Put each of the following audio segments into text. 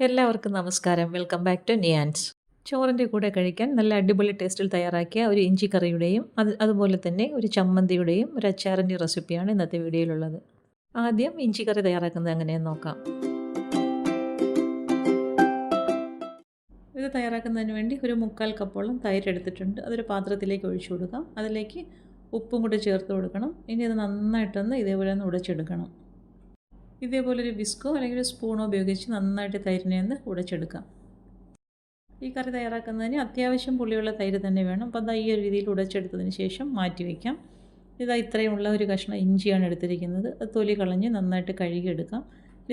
എല്ലാവർക്കും നമസ്കാരം. Welcome back to നിയാൻസ് ചോറിന്റെ കൂടെ കഴിക്കാൻ നല്ല അടിപൊളി ടേസ്റ്റിൽ തയ്യാറാക്കിയ ഒരു ഇഞ്ചി കറിയുടെയും അത് അതുപോലെ തന്നെ ഒരു ചമ്മന്തിയുടെയും ഒരു അച്ചാറിന്റെ റെസിപ്പിയാണ് ഇന്നത്തെ വീഡിയോയിലുള്ളത് ആദ്യം ഇഞ്ചി കറി തയ്യാറാക്കുന്നത് എങ്ങനെയെന്ന് നോക്കാം. ഇത് തയ്യാറാക്കുന്നതിന് വേണ്ടി ഒരു മുക്കാൽ കപ്പോളം തൈര് എടുത്തിട്ടുണ്ട്. അതൊരു പാത്രത്തിലേക്ക് ഒഴിച്ചു കൊടുക്കാം. അതിലേക്ക് ഉപ്പും കൂടി ചേർത്ത് കൊടുക്കണം. ഇനി അത് നന്നായിട്ടൊന്ന് ഇതേപോലെ ഒന്ന് ഉടച്ചെടുക്കണം. ഇതേപോലെ ഒരു വിസ്കോ അല്ലെങ്കിൽ സ്പൂണോ ഉപയോഗിച്ച് നന്നായിട്ട് തൈരിനെ ഒന്ന് ഉടച്ചെടുക്കാം. ഈ കറി തയ്യാറാക്കുന്നതിന് അത്യാവശ്യം പുളിയുള്ള തൈര് തന്നെ വേണം. അപ്പോൾ അതാ ഈ ഒരു രീതിയിൽ ഉടച്ചെടുത്തതിന് ശേഷം മാറ്റി വയ്ക്കാം ഇതാ ഇത്രയുമുള്ള ഒരു കഷ്ണം ഇഞ്ചിയാണ് എടുത്തിരിക്കുന്നത്. അത് തൊലി കളഞ്ഞ് നന്നായിട്ട് കഴുകിയെടുക്കാം.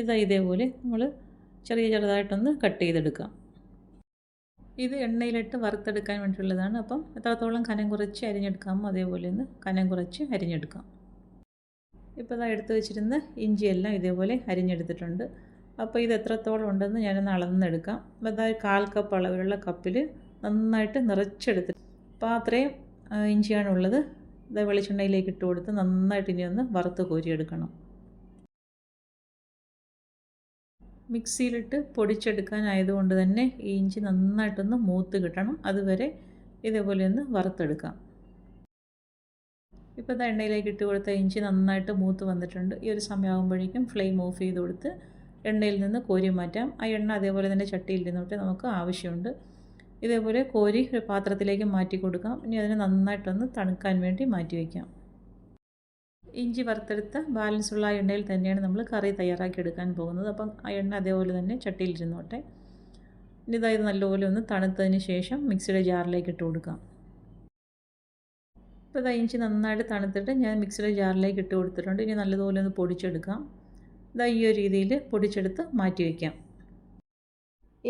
ഇതാ ഇതേപോലെ നമ്മൾ ചെറിയ ചെറുതായിട്ടൊന്ന് കട്ട് ചെയ്തെടുക്കാം. ഇത് എണ്ണയിലിട്ട് വറുത്തെടുക്കാൻ വേണ്ടിയുള്ളതാണ് അപ്പം എത്രത്തോളം കനം കുറച്ച് അരിഞ്ഞെടുക്കാമോ അതേപോലെ ഒന്ന് കനം കുറച്ച് അരിഞ്ഞെടുക്കാം. ഇപ്പോൾ ഇതാ എടുത്തു വെച്ചിരുന്ന ഇഞ്ചിയെല്ലാം ഇതേപോലെ അരിഞ്ഞെടുത്തിട്ടുണ്ട്. അപ്പോൾ ഇത് എത്രത്തോളം ഉണ്ടെന്ന് ഞാനൊന്ന് അളന്നെടുക്കാം. അപ്പോൾ അതായത് കാൽ കപ്പ് അളവിലുള്ള കപ്പിൽ നന്നായിട്ട് നിറച്ചെടുത്ത് അപ്പോൾ അത്രയും ഇഞ്ചിയാണുള്ളത്. ഇത് വെളിച്ചെണ്ണയിലേക്ക് ഇട്ട് കൊടുത്ത് നന്നായിട്ട് ഇനി ഒന്ന് വറുത്ത് കോരിയെടുക്കണം. മിക്സിയിലിട്ട് പൊടിച്ചെടുക്കാനായതുകൊണ്ട് തന്നെ ഈ ഇഞ്ചി നന്നായിട്ടൊന്ന് മൂത്ത് കിട്ടണം. അതുവരെ ഇതേപോലെ ഒന്ന് വറുത്തെടുക്കാം. ഇപ്പോൾ ഇത് എണ്ണയിലേക്ക് ഇട്ട് കൊടുത്ത ഇഞ്ചി നന്നായിട്ട് മൂത്ത് വന്നിട്ടുണ്ട്. ഈ ഒരു സമയമാകുമ്പോഴേക്കും ഫ്ലെയിം ഓഫ് ചെയ്ത് കൊടുത്ത് എണ്ണയിൽ നിന്ന് കോരി മാറ്റാം. ആ എണ്ണ അതേപോലെ തന്നെ ചട്ടിയിൽ നിന്നിട്ട് നമുക്ക് ആവശ്യമുണ്ട്. ഇതേപോലെ കോരി ഒരു പാത്രത്തിലേക്ക് മാറ്റി കൊടുക്കാം. ഇനി അതിനെ നന്നായിട്ടൊന്ന് തണുക്കാൻ വേണ്ടി മാറ്റി വയ്ക്കാം. ഇഞ്ചി വറുത്തെടുത്ത ബാലൻസ് ഉള്ള ആ എണ്ണയിൽ തന്നെയാണ് നമ്മൾ കറി തയ്യാറാക്കി എടുക്കാൻ പോകുന്നത്. അപ്പം ആ എണ്ണ അതേപോലെ തന്നെ ചട്ടിയിലിരുന്നോട്ടെ ഇനി ഇതായത് നല്ലപോലെ ഒന്ന് തണുത്തതിന് ശേഷം മിക്സിയുടെ ജാറിലേക്ക് ഇട്ട് കൊടുക്കാം. ഇപ്പോൾ ഇഞ്ചി നന്നായിട്ട് തണുത്തിട്ട് ഞാൻ മിക്സിയുടെ ജാറിലേക്ക് ഇട്ട് കൊടുത്തിട്ടുണ്ട്. ഇനി നല്ലതുപോലെ ഒന്ന് പൊടിച്ചെടുക്കാം. ഇതാ ഈ ഒരു രീതിയിൽ പൊടിച്ചെടുത്ത് മാറ്റി വയ്ക്കാം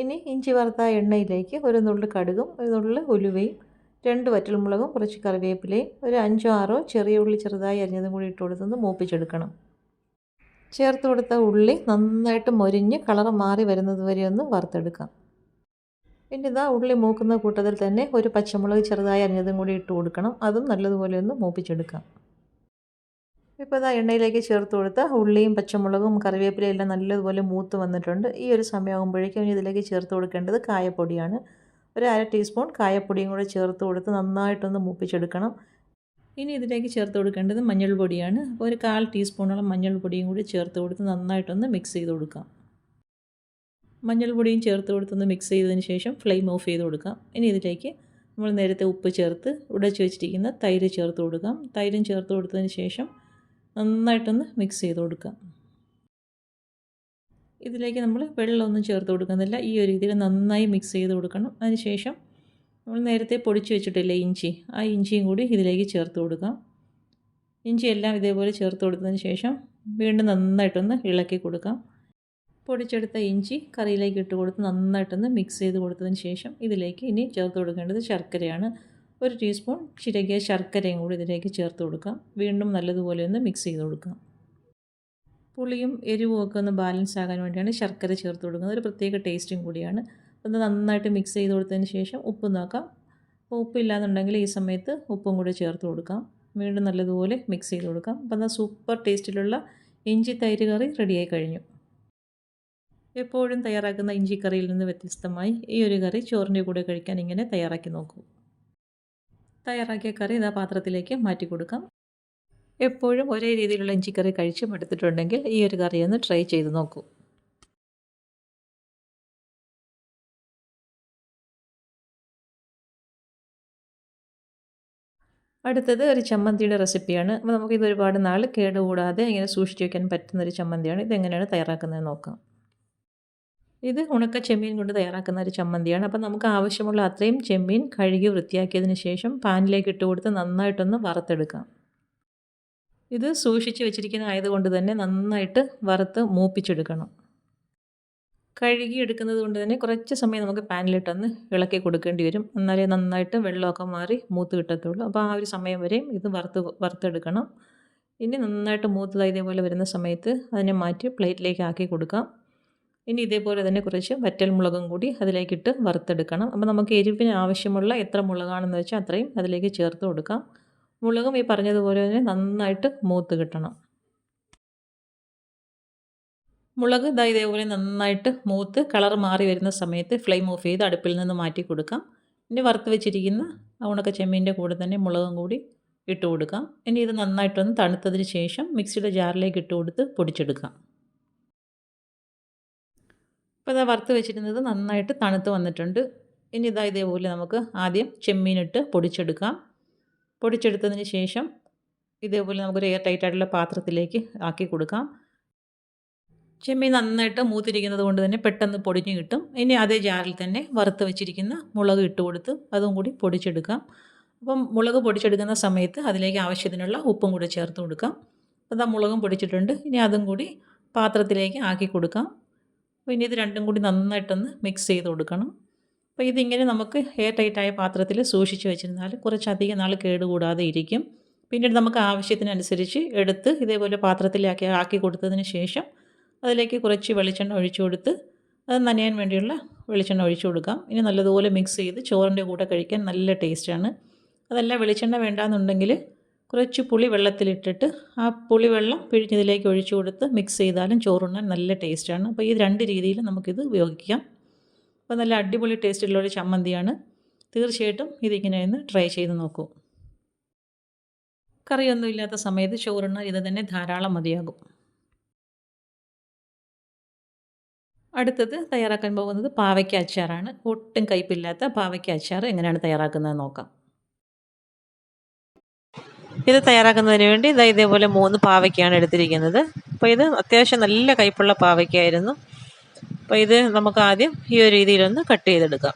ഇനി ഇഞ്ചി വറുത്ത എണ്ണയിലേക്ക് ഒരു നുള്ളു കടുകും ഒരു നുള്ളു ഉലുവയും രണ്ട് വറ്റൽമുളകും കുറച്ച് കറിവേപ്പിലയും ഒരു അഞ്ചോ ആറോ ചെറിയ ഉള്ളി ചെറുതായി അരിഞ്ഞതും കൂടി ഇട്ട് കൊടുത്തൊന്ന് മൂപ്പിച്ചെടുക്കണം. ചേർത്ത് കൊടുത്ത ഉള്ളി നന്നായിട്ട് മൊരിഞ്ഞ് കളർ മാറി വരുന്നത് വരെ ഒന്ന് വറുത്തെടുക്കാം. പിന്നെ ഇതാ ഉള്ളി മൂക്കുന്ന കൂട്ടത്തിൽ തന്നെ ഒരു പച്ചമുളക് ചെറുതായി അരിഞ്ഞതും കൂടി ഇട്ട് കൊടുക്കണം. അതും നല്ലതുപോലെ ഒന്ന് മൂപ്പിച്ചെടുക്കാം. ഇപ്പോൾ ഇതാ എണ്ണയിലേക്ക് ചേർത്ത് കൊടുത്ത ഉള്ളിയും പച്ചമുളകും കറിവേപ്പിലയും എല്ലാം നല്ലതുപോലെ മൂത്ത് വന്നിട്ടുണ്ട്. ഈ ഒരു സമയമാകുമ്പോഴേക്കും ഇതിലേക്ക് ചേർത്ത് കൊടുക്കേണ്ടത് കായപ്പൊടിയാണ്. ഒരു അര ടീസ്പൂൺ കായപ്പൊടിയും കൂടെ ചേർത്ത് കൊടുത്ത് നന്നായിട്ടൊന്ന് മൂപ്പിച്ചെടുക്കണം. ഇനി ഇതിലേക്ക് ചേർത്ത് കൊടുക്കേണ്ടത് മഞ്ഞൾപ്പൊടിയാണ് അപ്പോൾ ഒരു കാൽ ടീസ്പൂണോളം മഞ്ഞൾപ്പൊടിയും കൂടി ചേർത്ത് കൊടുത്ത് നന്നായിട്ടൊന്ന് മിക്സ് ചെയ്ത് കൊടുക്കാം. മഞ്ഞൾപ്പൊടിയും ചേർത്ത് കൊടുത്തൊന്ന് മിക്സ് ചെയ്തതിന് ശേഷം ഫ്ലെയിം ഓഫ് ചെയ്ത് കൊടുക്കാം. ഇനി ഇതിലേക്ക് നമ്മൾ നേരത്തെ ഉപ്പ് ചേർത്ത് ഉടച്ച് വെച്ചിരിക്കുന്ന തൈര് ചേർത്ത് കൊടുക്കാം. തൈരും ചേർത്ത് കൊടുത്തതിന് ശേഷം നന്നായിട്ടൊന്ന് മിക്സ് ചെയ്ത് കൊടുക്കാം. ഇതിലേക്ക് നമ്മൾ വെള്ളമൊന്നും ചേർത്ത് കൊടുക്കുന്നില്ല. ഈ ഒരു രീതിയിൽ നന്നായി മിക്സ് ചെയ്ത് കൊടുക്കണം. അതിന് ശേഷം നമ്മൾ നേരത്തെ പൊടിച്ച് വെച്ചിട്ടില്ലേ ഇഞ്ചി? ആ ഇഞ്ചിയും കൂടി ഇതിലേക്ക് ചേർത്ത് കൊടുക്കാം. ഇഞ്ചി എല്ലാം ഇതേപോലെ ചേർത്ത് കൊടുത്തതിന് ശേഷം വീണ്ടും നന്നായിട്ടൊന്ന് ഇളക്കി കൊടുക്കാം. പൊടിച്ചെടുത്ത ഇഞ്ചി കറിയിലേക്ക് ഇട്ട് കൊടുത്ത് നന്നായിട്ടൊന്ന് മിക്സ് ചെയ്ത് കൊടുത്തതിന് ശേഷം ഇതിലേക്ക് ഇനി ചേർത്ത് കൊടുക്കേണ്ടത് ശർക്കരയാണ്. ഒരു ടീസ്പൂൺ ചിരകിയ ശർക്കരയും കൂടി ഇതിലേക്ക് ചേർത്ത് കൊടുക്കാം. വീണ്ടും നല്ലതുപോലെ ഒന്ന് മിക്സ് ചെയ്ത് കൊടുക്കാം. പുളിയും എരിവും ഒക്കെ ഒന്ന് ബാലൻസ് ആകാൻ വേണ്ടിയാണ് ശർക്കര ചേർത്ത് കൊടുക്കുന്നത്. ഒരു പ്രത്യേക ടേസ്റ്റും കൂടിയാണ്. ഒന്ന് നന്നായിട്ട് മിക്സ് ചെയ്ത് കൊടുത്തതിന് ശേഷം ഉപ്പ് നോക്കാം അപ്പോൾ ഉപ്പില്ലാന്നുണ്ടെങ്കിൽ ഈ സമയത്ത് ഉപ്പും കൂടി ചേർത്ത് കൊടുക്കാം. വീണ്ടും നല്ലതുപോലെ മിക്സ് ചെയ്ത് കൊടുക്കാം. അപ്പോൾ എന്നാൽ സൂപ്പർ ടേസ്റ്റിലുള്ള ഇഞ്ചി തൈര് കറി റെഡിയായി കഴിഞ്ഞു. എപ്പോഴും തയ്യാറാക്കുന്ന ഇഞ്ചിക്കറിയിൽ നിന്ന് വ്യത്യസ്തമായി ഈ ഒരു കറി ചോറിന്റെ കൂടെ കഴിക്കാൻ ഇങ്ങനെ തയ്യാറാക്കി നോക്കൂ. തയ്യാറാക്കിയ കറി ഇതാ പാത്രത്തിലേക്ക് മാറ്റി കൊടുക്കാം. എപ്പോഴും ഒരേ രീതിയിലുള്ള ഇഞ്ചിക്കറി കഴിച്ച് എടുത്തിട്ടുണ്ടെങ്കിൽ ഈ ഒരു കറി ഒന്ന് ട്രൈ ചെയ്ത് നോക്കൂ. അടുത്തത് ഒരു ചമ്മന്തിയുടെ റെസിപ്പിയാണ്. അപ്പോൾ നമുക്കിത് ഒരുപാട് നാൾ കേടുകൂടാതെ ഇങ്ങനെ സൂക്ഷിച്ച് വയ്ക്കാൻ പറ്റുന്ന ഒരു ചമ്മന്തിയാണ്. ഇതെങ്ങനെയാണ് തയ്യാറാക്കുന്നത് നോക്കാം. ഇത് ഉണക്ക ചെമ്മീൻ കൊണ്ട് തയ്യാറാക്കുന്ന ഒരു ചമ്മന്തിയാണ്. അപ്പോൾ നമുക്ക് ആവശ്യമുള്ള അത്രയും ചെമ്മീൻ കഴുകി വൃത്തിയാക്കിയതിന് ശേഷം പാനിലേക്ക് ഇട്ട് കൊടുത്ത് നന്നായിട്ടൊന്ന് വറുത്തെടുക്കാം. ഇത് സൂക്ഷിച്ച് വെച്ചിരിക്കുന്ന ആയതുകൊണ്ട് തന്നെ നന്നായിട്ട് വറുത്ത് മൂപ്പിച്ചെടുക്കണം. കഴുകി എടുക്കുന്നത് കൊണ്ട് തന്നെ കുറച്ച് സമയം നമുക്ക് പാനിലിട്ടൊന്ന് ഇളക്കി കൊടുക്കേണ്ടി വരും. എന്നാലേ നന്നായിട്ട് വെള്ളമൊക്കെ മാറി മൂത്ത് കിട്ടത്തുള്ളൂ. അപ്പോൾ ആ ഒരു സമയം വരെയും ഇത് വറുത്ത് വറുത്തെടുക്കണം. ഇനി നന്നായിട്ട് മൂത്തതായി ഇതേപോലെ വരുന്ന സമയത്ത് അതിനെ മാറ്റി പ്ലേറ്റിലേക്ക് ആക്കി കൊടുക്കാം. ഇനി ഇതേപോലെ തന്നെ കുറച്ച് വറ്റൽ മുളകും കൂടി അതിലേക്കിട്ട് വറുത്തെടുക്കണം. അപ്പോൾ നമുക്ക് എരിവിന് ആവശ്യമുള്ള എത്ര മുളകാണെന്ന് വെച്ചാൽ അത്രയും അതിലേക്ക് ചേർത്ത് കൊടുക്കാം. മുളകും ഈ പറഞ്ഞതുപോലെ തന്നെ നന്നായിട്ട് മൂത്ത് കിട്ടണം. മുളക് ഇതാ ഇതേപോലെ നന്നായിട്ട് മൂത്ത് കളർ മാറി വരുന്ന സമയത്ത് ഫ്ലെയിം ഓഫ് ചെയ്ത് അടുപ്പിൽ നിന്ന് മാറ്റി കൊടുക്കാം. ഇനി വറുത്ത് വെച്ചിരിക്കുന്ന ഉണക്ക ചെമ്മീന്റെ കൂടെ തന്നെ മുളകും കൂടി ഇട്ട് കൊടുക്കാം. ഇനി ഇത് നന്നായിട്ടൊന്ന് തണുത്തതിന് ശേഷം മിക്സിയുടെ ജാറിലേക്ക് ഇട്ട് കൊടുത്ത് പൊടിച്ചെടുക്കാം. അപ്പോൾ ഇതാ വറുത്ത് വെച്ചിരുന്നത് നന്നായിട്ട് തണുത്ത് വന്നിട്ടുണ്ട്. ഇനി ഇതാ ഇതേപോലെ നമുക്ക് ആദ്യം ചെമ്മീനിട്ട് പൊടിച്ചെടുക്കാം. പൊടിച്ചെടുത്തതിന് ശേഷം ഇതേപോലെ നമുക്കൊരു എയർ ടൈറ്റ് ആയിട്ടുള്ള പാത്രത്തിലേക്ക് ആക്കി കൊടുക്കാം. ചെമ്മീൻ നന്നായിട്ട് മൂത്തിരിക്കുന്നത് കൊണ്ട് തന്നെ പെട്ടെന്ന് പൊടിഞ്ഞ് കിട്ടും. ഇനി അതേ ജാറിൽ തന്നെ വറുത്ത് വെച്ചിരിക്കുന്ന മുളക് ഇട്ട് കൊടുത്ത് അതും കൂടി പൊടിച്ചെടുക്കാം. അപ്പം മുളക് പൊടിച്ചെടുക്കുന്ന സമയത്ത് അതിലേക്ക് ആവശ്യത്തിനുള്ള ഉപ്പും കൂടി ചേർത്ത് കൊടുക്കാം. അപ്പോൾ മുളകും പൊടിച്ചിട്ടുണ്ട്. ഇനി അതും കൂടി പാത്രത്തിലേക്ക് ആക്കി കൊടുക്കാം. അപ്പോൾ ഇനി ഇത് രണ്ടും കൂടി നന്നായിട്ടൊന്ന് മിക്സ് ചെയ്ത് കൊടുക്കണം. അപ്പോൾ ഇതിങ്ങനെ നമുക്ക് എയർ ടൈറ്റായ പാത്രത്തിൽ സൂക്ഷിച്ച് വെച്ചിരുന്നാൽ കുറച്ചധികം നാൾ കേടുകൂടാതെ ഇരിക്കും. പിന്നീട് നമുക്ക് ആവശ്യത്തിനനുസരിച്ച് എടുത്ത് ഇതേപോലെ പാത്രത്തിലാക്കി ആക്കി കൊടുത്തതിന് ശേഷം അതിലേക്ക് കുറച്ച് വെളിച്ചെണ്ണ ഒഴിച്ചു കൊടുത്ത് അത് നനയാൻ വേണ്ടിയുള്ള വെളിച്ചെണ്ണ ഒഴിച്ചു കൊടുക്കാം. ഇനി നല്ലതുപോലെ മിക്സ് ചെയ്ത് ചോറിന്റെ കൂടെ കഴിക്കാൻ നല്ല ടേസ്റ്റാണ് അതല്ല വെളിച്ചെണ്ണ വേണ്ടാന്നുണ്ടെങ്കിൽ കുറച്ച് പുളി വെള്ളത്തിലിട്ടിട്ട് ആ പുളി വെള്ളം പിഴിഞ്ഞതിലേക്ക് ഒഴിച്ചു കൊടുത്ത് മിക്സ് ചെയ്താലും ചോറുണ്ണാൻ നല്ല ടേസ്റ്റാണ് അപ്പോൾ ഈ രണ്ട് രീതിയിൽ നമുക്കിത് ഉപയോഗിക്കാം. അപ്പോൾ നല്ല അടിപൊളി ടേസ്റ്റുള്ളൊരു ചമ്മന്തിയാണ്. തീർച്ചയായിട്ടും ഇതിങ്ങനെ ഒന്ന് ട്രൈ ചെയ്ത് നോക്കൂ. കറിയൊന്നും ഇല്ലാത്ത സമയത്ത് ചോറുണ്ണാൻ ഇത് തന്നെ ധാരാളം മതിയാകും. അടുത്തത് തയ്യാറാക്കാൻ പോകുന്നത് പാവയ്ക്ക അച്ചാറാണ്. ഒട്ടും കയ്പില്ലാത്ത പാവയ്ക്ക അച്ചാർ എങ്ങനെയാണ് തയ്യാറാക്കുന്നത് നോക്കാം. ഇത് തയ്യാറാക്കുന്നതിന് വേണ്ടി ഇതാ ഇതേപോലെ മൂന്ന് പാവയ്ക്കാണ് എടുത്തിരിക്കുന്നത്. അപ്പോൾ ഇത് അത്യാവശ്യം നല്ല കയ്പുള്ള പാവയ്ക്കായിരുന്നു. അപ്പോൾ ഇത് നമുക്ക് ആദ്യം ഈ ഒരു രീതിയിലൊന്ന് കട്ട് ചെയ്തെടുക്കാം.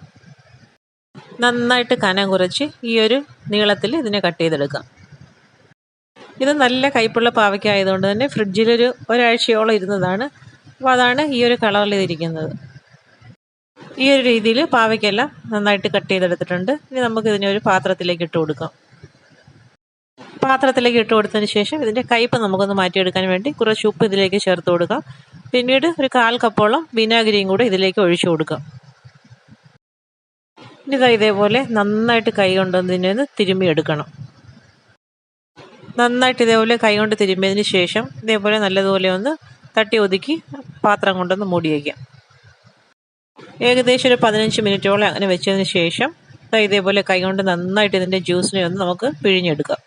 നന്നായിട്ട് കനം കുറച്ച് ഈ ഒരു നീളത്തിൽ ഇതിനെ കട്ട് ചെയ്തെടുക്കാം. ഇത് നല്ല കയ്പുള്ള പാവയ്ക്ക ആയതുകൊണ്ട് തന്നെ ഫ്രിഡ്ജിലൊരു ഒരാഴ്ചയോളം ഇരുന്നതാണ്. അപ്പോൾ അതാണ് ഈ ഒരു കളറിൽ ഇതിരിക്കുന്നത്. ഈ ഒരു രീതിയിൽ പാവയ്ക്കെല്ലാം നന്നായിട്ട് കട്ട് ചെയ്തെടുത്തിട്ടുണ്ട്. ഇനി നമുക്ക് ഇതിനെ ഒരു പാത്രത്തിലേക്ക് ഇട്ട് കൊടുക്കാം. പാത്രത്തിലേക്ക് ഇട്ട് കൊടുത്തതിന് ശേഷം ഇതിന്റെ കയ്പ്പ് നമുക്കൊന്ന് മാറ്റിയെടുക്കാൻ വേണ്ടി കുറച്ച് ഉപ്പ് ഇതിലേക്ക് ചേർത്ത് കൊടുക്കാം. പിന്നീട് ഒരു കാൽ കപ്പോളം വിനാഗിരിയും കൂടെ ഇതിലേക്ക് ഒഴിച്ചു കൊടുക്കാം. ഇനി ഇതാ ഇതേപോലെ നന്നായിട്ട് കൈ ഒന്ന് തിരുമ്മിയെടുക്കണം നന്നായിട്ട് ഇതേപോലെ കൈ കൊണ്ട് തിരുമ്മിയതിന് ശേഷം ഇതേപോലെ നല്ലതുപോലെ ഒന്ന് തട്ടി ഒതുക്കി പാത്രം കൊണ്ടൊന്ന് മൂടി വയ്ക്കാം ഏകദേശം ഒരു പതിനഞ്ച് മിനിറ്റോളം അങ്ങനെ വെച്ചതിന് ശേഷം ഇതേപോലെ കൈ കൊണ്ട് നന്നായിട്ട് ഇതിന്റെ ജ്യൂസിനെ ഒന്ന് നമുക്ക് പിഴിഞ്ഞെടുക്കാം.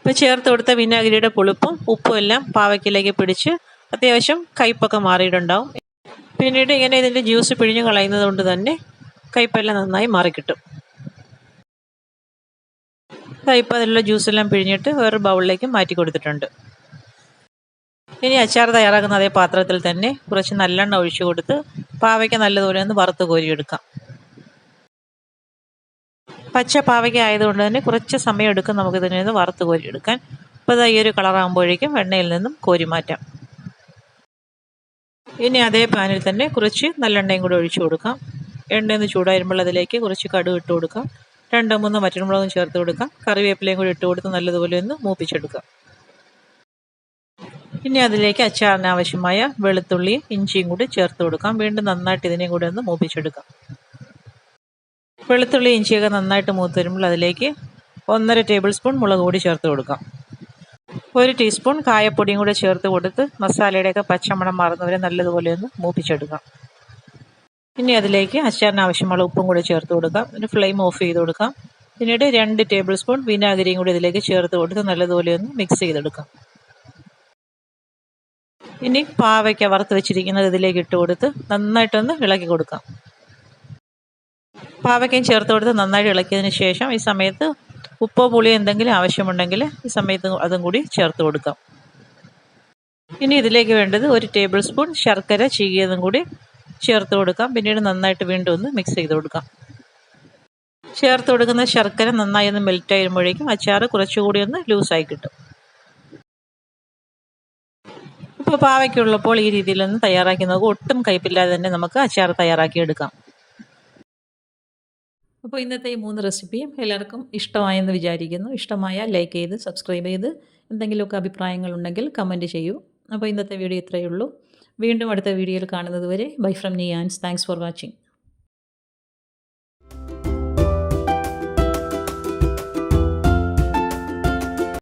ഇപ്പോൾ ചേർത്ത് കൊടുത്ത വിനാഗിരിയുടെ പുളിപ്പും ഉപ്പും എല്ലാം പാവയ്ക്കിലേക്ക് പിടിച്ച് അത്യാവശ്യം കയ്പൊക്കെ മാറിയിട്ടുണ്ടാവും. പിന്നീട് ഇങ്ങനെ ഇതിന്റെ ജ്യൂസ് പിഴിഞ്ഞ് കളയുന്നത് കൊണ്ട് തന്നെ കയ്പെല്ലാം നന്നായി മാറിക്കിട്ടും. കയ്പ്പ് അതിലുള്ള ജ്യൂസെല്ലാം പിഴിഞ്ഞിട്ട് വേറൊരു ബൗളിലേക്ക് മാറ്റി കൊടുത്തിട്ടുണ്ട്. ഇനി അച്ചാർ തയ്യാറാക്കുന്ന അതേ പാത്രത്തിൽ തന്നെ കുറച്ച് നല്ലെണ്ണ ഒഴിച്ചു കൊടുത്ത് പാവയ്ക്ക് നല്ലതുപോലെ ഒന്ന് വറുത്ത് കോരിയെടുക്കാം. പച്ച പാവയ്ക്ക ആയതുകൊണ്ട് തന്നെ കുറച്ച് സമയം എടുക്കും ഇതിൽ നിന്ന് വറുത്ത് കോരിയെടുക്കാൻ. അപ്പോൾ ഇതാ ഈ ഒരു കളറാകുമ്പോഴേക്കും എണ്ണയിൽ നിന്നും കോരി മാറ്റാം ഇനി അതേ പാനിൽ തന്നെ കുറച്ച് നല്ലെണ്ണയും കൂടി ഒഴിച്ചു കൊടുക്കാം. എണ്ണയൊന്ന് ചൂടായിരുമ്പോൾ അതിലേക്ക് കുറച്ച് കടുക് ഇട്ട് കൊടുക്കാം. രണ്ടോ മൂന്നോ മറ്റൻമുളകും ചേർത്ത് കൊടുക്കാം. കറിവേപ്പിലയും കൂടി ഇട്ട് കൊടുത്ത് നല്ലതുപോലെ ഒന്ന് മൂപ്പിച്ചെടുക്കാം. ഇനി അതിലേക്ക് അച്ചാറിന് ആവശ്യമായ വെളുത്തുള്ളിയും ഇഞ്ചിയും കൂടി ചേർത്ത് കൊടുക്കാം. വീണ്ടും നന്നായിട്ട് ഇതിനെയും കൂടി ഒന്ന് മൂപ്പിച്ചെടുക്കാം. വെളുത്തുള്ളി ഇഞ്ചിയൊക്കെ നന്നായിട്ട് മൂത്ത് വരുമ്പോൾ അതിലേക്ക് ഒന്നര ടേബിൾ സ്പൂൺ മുളക് പൊടി ചേർത്ത് കൊടുക്കാം. ഒരു ടീസ്പൂൺ കായപ്പൊടിയും കൂടെ ചേർത്ത് കൊടുത്ത് മസാലയുടെയൊക്കെ പച്ചമണം മാറുന്നവരെ നല്ലതുപോലെ ഒന്ന് മൂപ്പിച്ചെടുക്കാം. ഇനി അതിലേക്ക് അച്ചാറിന് ആവശ്യമുള്ള ഉപ്പും കൂടെ ചേർത്ത് കൊടുക്കാം. പിന്നെ ഫ്ലെയിം ഓഫ് ചെയ്ത് കൊടുക്കാം. പിന്നീട് രണ്ട് ടേബിൾ സ്പൂൺ വിനാഗിരിയും കൂടി ഇതിലേക്ക് ചേർത്ത് കൊടുത്ത് നല്ലതുപോലെ ഒന്ന് മിക്സ് ചെയ്തെടുക്കാം. ഇനി പാവയ്ക്ക വറുത്ത് വെച്ചിരിക്കുന്നത് ഇതിലേക്ക് ഇട്ട് കൊടുത്ത് നന്നായിട്ടൊന്ന് ഇളക്കി കൊടുക്കാം. പാവയ്ക്കയും ചേർത്ത് കൊടുത്ത് നന്നായിട്ട് ഇളക്കിയതിന് ശേഷം ഈ സമയത്ത് ഉപ്പോ പുളിയോ എന്തെങ്കിലും ആവശ്യമുണ്ടെങ്കിൽ ഈ സമയത്ത് അതും കൂടി ചേർത്ത് കൊടുക്കാം. ഇനി ഇതിലേക്ക് വേണ്ടത് ഒരു ടേബിൾ സ്പൂൺ ശർക്കര ചീകിയതും കൂടി ചേർത്ത് കൊടുക്കാം. പിന്നീട് നന്നായിട്ട് വീണ്ടും ഒന്ന് മിക്സ് ചെയ്ത് കൊടുക്കാം. ചേർത്ത് കൊടുക്കുന്ന ശർക്കര നന്നായി ഒന്ന് മെൽറ്റ് ആയിരുമ്പോഴേക്കും അച്ചാർ കുറച്ചുകൂടി ഒന്ന് ലൂസായി കിട്ടും. ഇപ്പോൾ പാവയ്ക്കുള്ളപ്പോൾ ഈ രീതിയിലൊന്ന് തയ്യാറാക്കി നോക്കും. ഒട്ടും കയ്പില്ലാതെ തന്നെ നമുക്ക് അച്ചാർ തയ്യാറാക്കി എടുക്കാം. അപ്പോൾ ഇന്നത്തെ ഈ മൂന്ന് റെസിപ്പിയും എല്ലാവർക്കും ഇഷ്ടമായെന്ന് വിചാരിക്കുന്നു. ഇഷ്ടമായാൽ ലൈക്ക് ചെയ്ത് സബ്സ്ക്രൈബ് ചെയ്ത് എന്തെങ്കിലുമൊക്കെ അഭിപ്രായങ്ങളുണ്ടെങ്കിൽ കമന്റ് ചെയ്യൂ. അപ്പോൾ ഇന്നത്തെ വീഡിയോ ഇത്രയേ ഉള്ളൂ. വീണ്ടും അടുത്ത വീഡിയോയിൽ കാണുന്നത് വരെ bye from Niyans thanks for watching